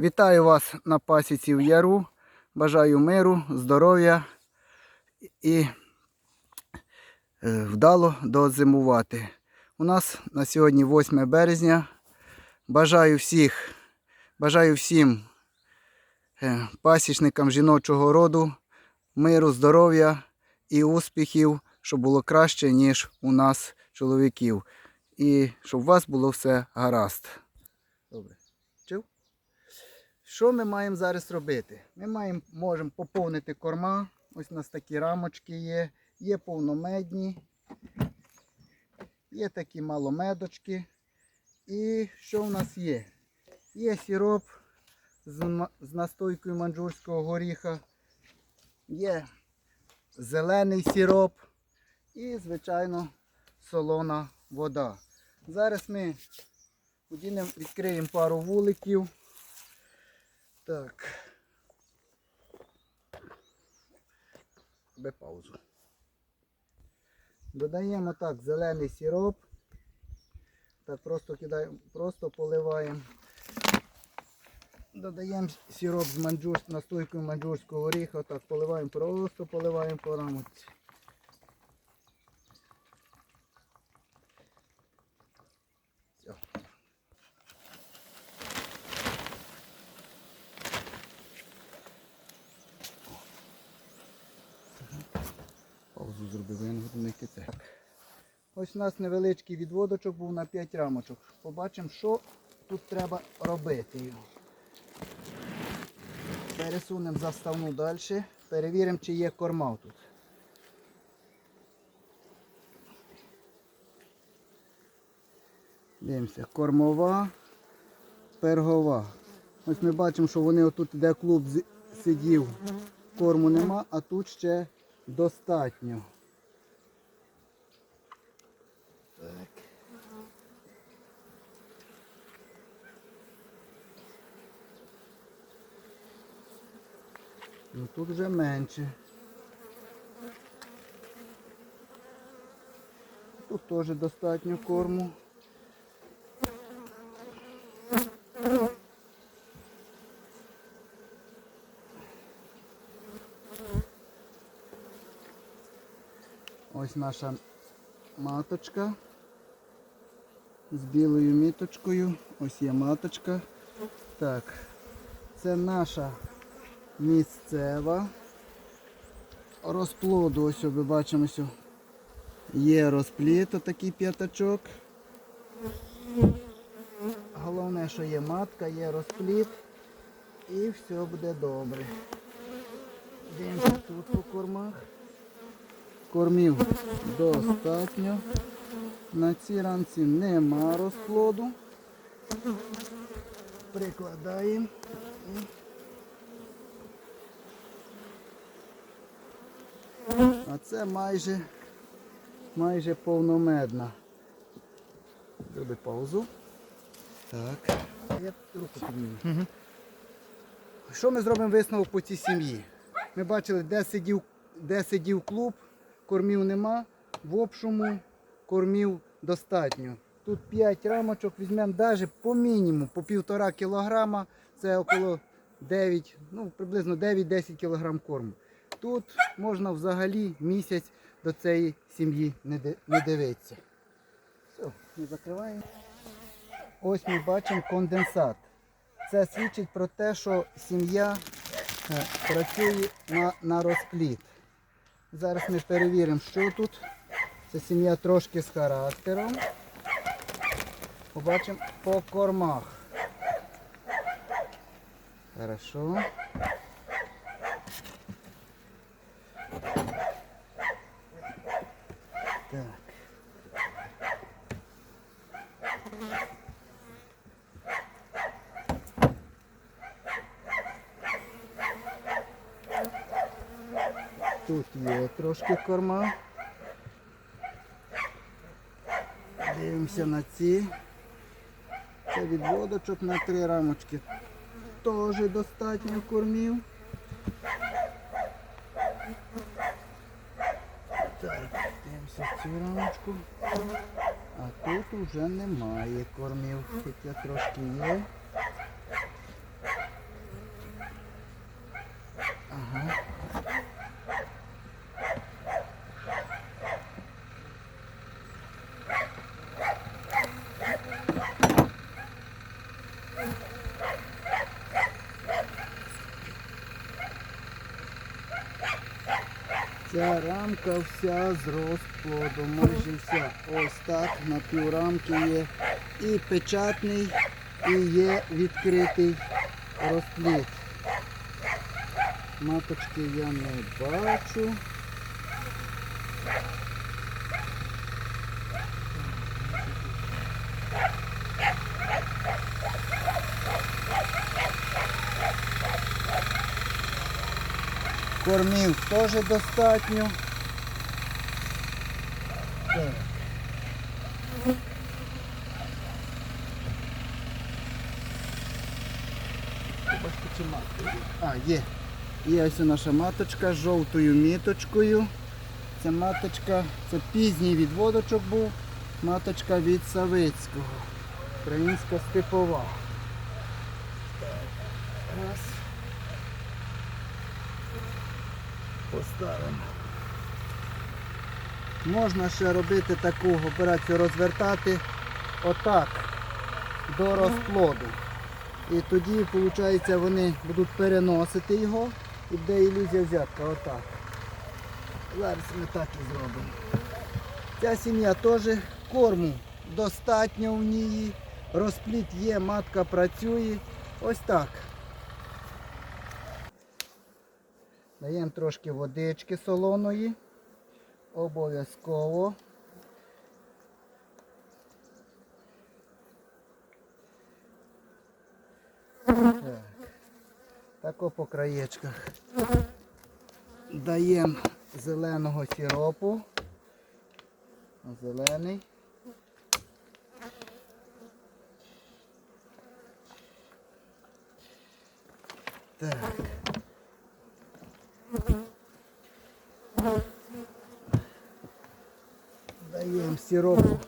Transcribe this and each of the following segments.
Вітаю вас на пасіці в Яру. Бажаю миру, здоров'я і е, вдало дозимувати. У нас на сьогодні 8 березня. Бажаю всіх, бажаю всім е, пасічникам жіночого роду миру, здоров'я і успіхів, щоб було краще, ніж у нас чоловіків. І щоб у вас було все гаразд. Що ми маємо зараз робити? Ми маємо, можемо поповнити корма. Ось у нас такі рамочки є. Є повномедні, є такі маломедочки. І що в нас є? Є сироп з, настойкою манджурського горіха, є зелений сироп і, звичайно, солона вода. Зараз ми відкриємо пару вуликів. Так. Без паузу. Додаємо так зелений сироп. Так, просто кидаємо, просто поливаємо. Додаємо сироп з манджур, настойкою манджурського оріха. Так, поливаємо, просто поливаємо по рамочці. Паузу зробив, я не буду не кити. Ось у нас невеличкий відводочок був на 5 рамочок. Побачимо, що тут треба робити. Пересунемо заставну далі. Перевіримо, чи є корма тут. Дивимося, кормова, пергова. Ось ми бачимо, що вони отут, де клуб сидів, корму нема, а тут ще достатньо. Так. Ну тут вже менше. Тут теж достатньо корму. Ось наша маточка з білою міточкою. Ось є маточка. Так, це наша місцева. Розплоду, ось ви бачимо, ось є розплід, такий п'ятачок. Головне, що є матка, є розплід і все буде добре. Дивимося тут по кормах. Кормів достатньо. На цій ранці нема розплоду. Прикладаємо. А це майже, майже повномедна. Зроби паузу. Так. Я руку підніму. Що ми зробимо висновок по цій сім'ї? Ми бачили, де сидів, де сидів клуб, кормів нема, в общому кормів достатньо. Тут 5 рамочок, візьмемо навіть по мінімуму, по півтора кілограма, це около 9, ну приблизно 9-10 кілограм корму. Тут можна взагалі місяць до цієї сім'ї не дивитися. Все, ми закриваємо. Ось ми бачимо конденсат. Це свідчить про те, що сім'я е, працює на, на розплід. Зараз ми перевіримо, що тут. Це сім'я трошки з характером. Побачимо по кормах. Хорошо. Тут є трошки корма. Дивимося на ці. Це від водочок на три рамочки. Теж достатньо кормів. Так, дивимося цю рамочку. А тут вже немає кормів, хоча трошки є. Ага. Ця рамка вся з розплоду, майже вся. Ось так на піврамки є і печатний, і є відкритий розплід. Маточки я не бачу. Кормів теж достатньо. Так. А, є. Є ось наша маточка з жовтою міточкою. Це маточка, це пізній відводочок був. Маточка від Савицького. Українська степова. Раз. Поставимо. Можна ще робити таку операцію розвертати отак до розплоду. І тоді, виходить, вони будуть переносити його і буде ілюзія взятка. Отак. Зараз ми так і зробимо. Ця сім'я теж корму достатньо в ній. Розпліт є, матка працює. Ось так. Даємо трошки водички солоної. Обов'язково. Так. Тако по краєчках. Даємо зеленого сиропу. Зелений. Так. Сиропу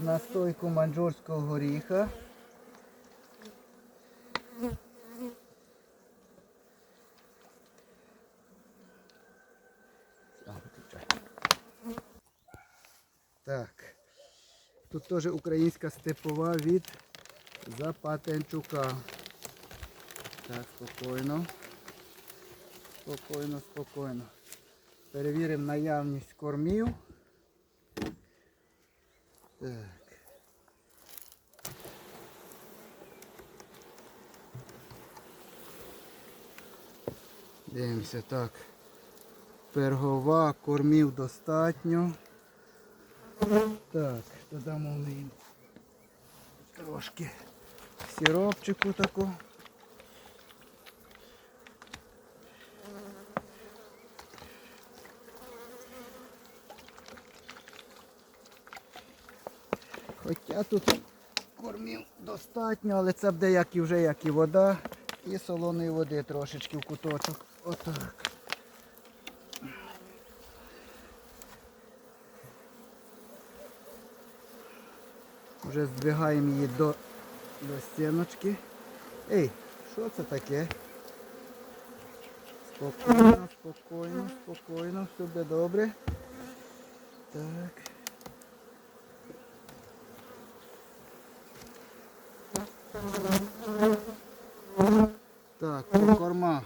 з настойку манджурського горіха. Так. Тут теж українська степова від Запатенчука. Так, спокійно. Спокійно, спокійно. Перевіримо наявність кормів. Так. Дивимося так. Пергова, кормів достатньо. Так, додамо ми трошки сиропчику таку. Хоча тут кормів достатньо, але це буде як і вже як і вода, і солоної води трошечки в куточок. Отак. Вже здвигаємо її до, до стіночки. Ей, що це таке? Спокійно, спокійно, спокійно, все буде добре. Так. Так, по кормах.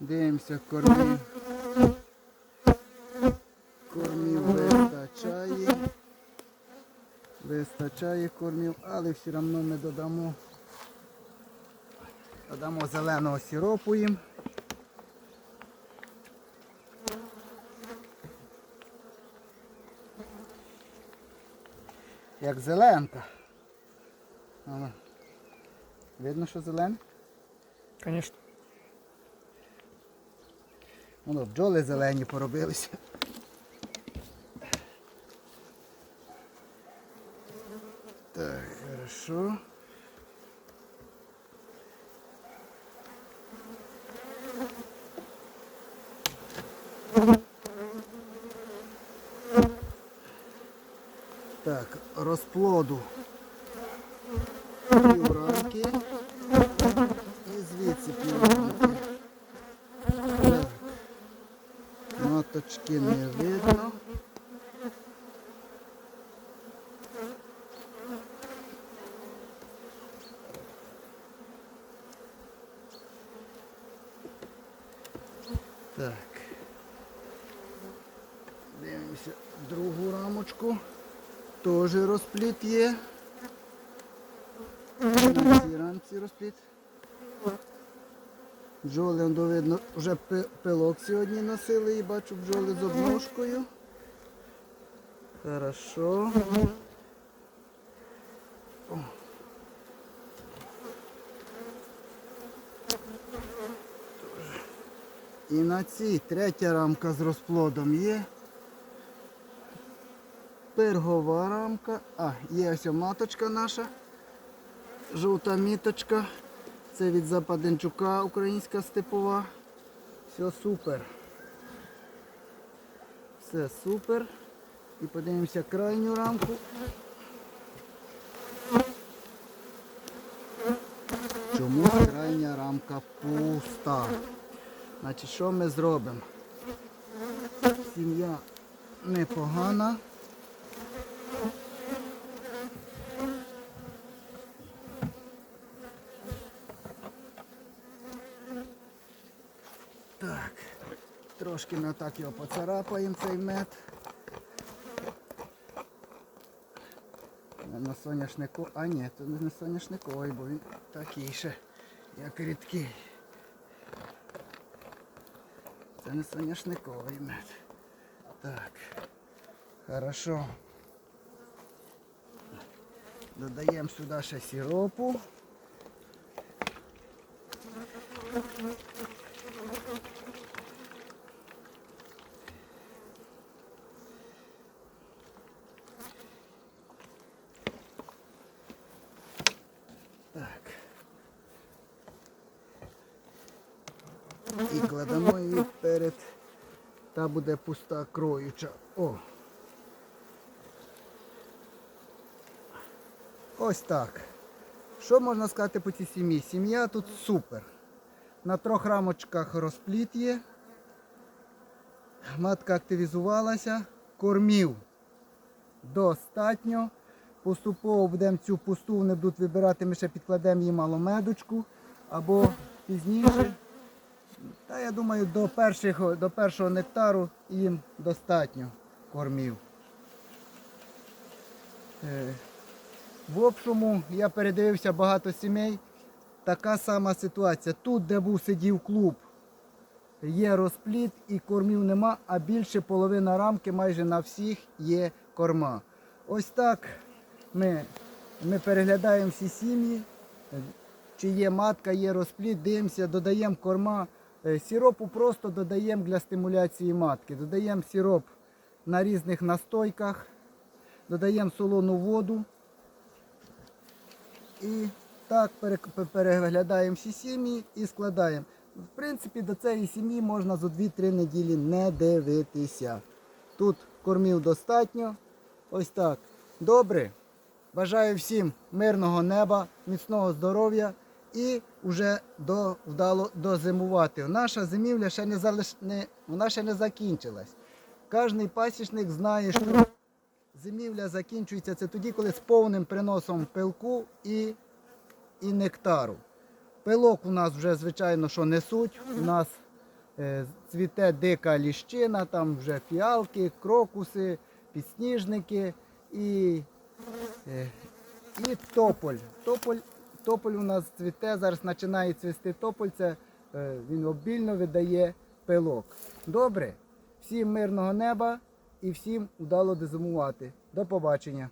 Дивимося, кормів. Кормів вистачає. Вистачає кормів, але все одно ми додамо. Додамо зеленого сиропу їм. Як зеленка. Видно, що зелене? Конечно. Воно бджоли зелені поробилися. Так, хорошо. Так, розплоду півранки і звідси півранки. Так. Маточки не видно. Так. Дивимося другу рамочку. Теж розпліт є. На цій рамці розпліт. Бджоли, он, видно, вже пилок сьогодні носили і бачу бджоли з обножкою. Хорошо. І на цій третя рамка з розплодом є. Пергова рамка. А, є ось маточка наша. Жовта міточка. Це від Западенчука українська степова. Все супер. Все супер. І подивимося крайню рамку. Чому крайня рамка пуста? Значить, що ми зробимо? Сім'я непогана. Трошки ми так його поцарапаємо цей мед. На соняшнику. А ні, це не соняшниковий, бо він такий ще, як рідкий. Це не соняшниковий мед. Так. Хорошо. Додаємо сюди ще сиропу. І кладемо її перед. Та буде пуста кроюча. О. Ось так. Що можна сказати по цій сім'ї? Сім'я тут супер. На трьох рамочках розпліт є. Матка активізувалася. Кормів достатньо. Поступово будемо цю пусту, вони будуть вибирати, ми ще підкладемо їй маломедочку або пізніше. Та я думаю, до, перших, до першого нектару їм достатньо кормів. Е, В общому я передивився багато сімей. Така сама ситуація. Тут, де був сидів клуб, є розпліт і кормів нема, а більше половина рамки майже на всіх є корма. Ось так ми, ми переглядаємо всі сім'ї, чи є матка, є розпліт, дивимося, додаємо корма. Е, Сіропу просто додаємо для стимуляції матки. Додаємо сироп на різних настойках, додаємо солону воду. І так переглядаємо всі сім'ї і складаємо. В принципі, до цієї сім'ї можна за 2-3 неділі не дивитися. Тут кормів достатньо. Ось так. Добре. Бажаю всім мирного неба, міцного здоров'я і вже до, вдало дозимувати. Наша зимівля ще не, залиш... не, вона ще не закінчилась. Кожний пасічник знає, що зимівля закінчується це тоді, коли з повним приносом пилку і, і нектару. Пилок у нас вже, звичайно, що несуть. У нас е, цвіте дика ліщина, там вже фіалки, крокуси, підсніжники і, е, і тополь. тополь. Тополь у нас цвіте, зараз починає цвісти тополь, це е, він обільно видає пилок. Добре, всім мирного неба і всім удало дезумувати. До побачення.